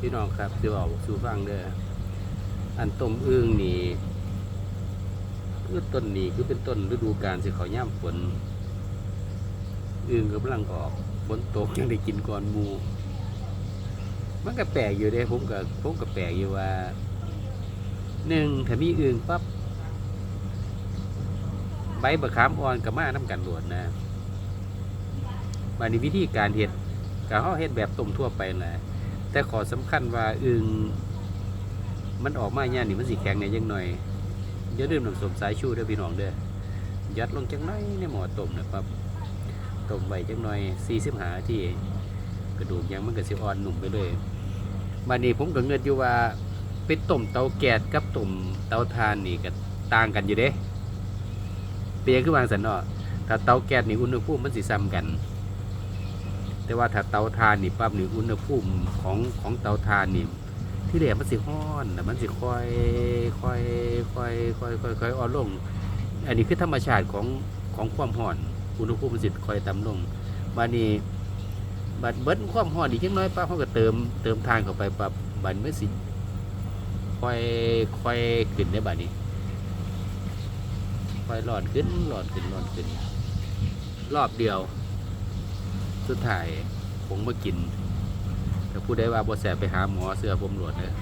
พี่น้องครับจะบอกสู่ฟังเด้ออันต้มอึ่งนี่คือต้นนี้คือเป็นต้นฤดูกาลสิเขาย่ำฝนอึ่งกำลังออกฝนตกยังได้กินก่อนมู มันก็แปลกอยู่เด้ผมก็ผมก็แปลกอยู่ว่าหนึ่งถ้ามีอึ่งปั๊บใบบะขามอ่อนกับมาน้ำกันหลวนนะบานี้วิธีการเฮ็ดก็เฮาเฮ็ดแบบต้มทั่วไปแหละ แต่ขอสำคัญว่าอึงมันออกมาเนี่ยนี่มันสิแข็งในยังหน่อยอย่าลืมน้ำส้มสายชูด้อพี่น้องเด้อยัดลงจังหน่อยในหม้อต้มนะครับต้มไว้จังหน่อย45นาที่กระดูกยังมันก็สิอ่อนหนุ่มไปเลยบานี้ผมก็เงินอยู่ว่าเป็นต้มเตาแก๊สกับต้มเตาถ่านนี่ก็ต่างกันอยู่เด้เปียคือวางสันเนาะถ้าเตาแก๊สนี่อุณหภูมิมันสิซ้ำกัน แต่ว่าถ้าเตาถ่านนี่ปั๊บนี่อุณหภูมิของของเตาถ่านนี่ที่เหลือมันสิร้อนแต่มันสิค่อยค่อยค่อยค่อยค่อยค่อยอ่อนลง อันนี้คือธรรมชาติของของความร้อนอุณหภูมิมันสิค่อยต่ำลงบานี้บัดเบิดความร้อนอีกจังน้อยปั๊บเขาก็เติมเติมทานเข้าไปปั๊บบัดมันสิค่อยค่อยขึ้นได้บัดนี้ค่อยร้อนขึ้นร้อนขึ้นร้อนขึ้น รอบเดียว สุดท้ายผมมากินแต่ผู้ใดว่าบ่แสบไปหาหมอเสื้อผมหลวดเลย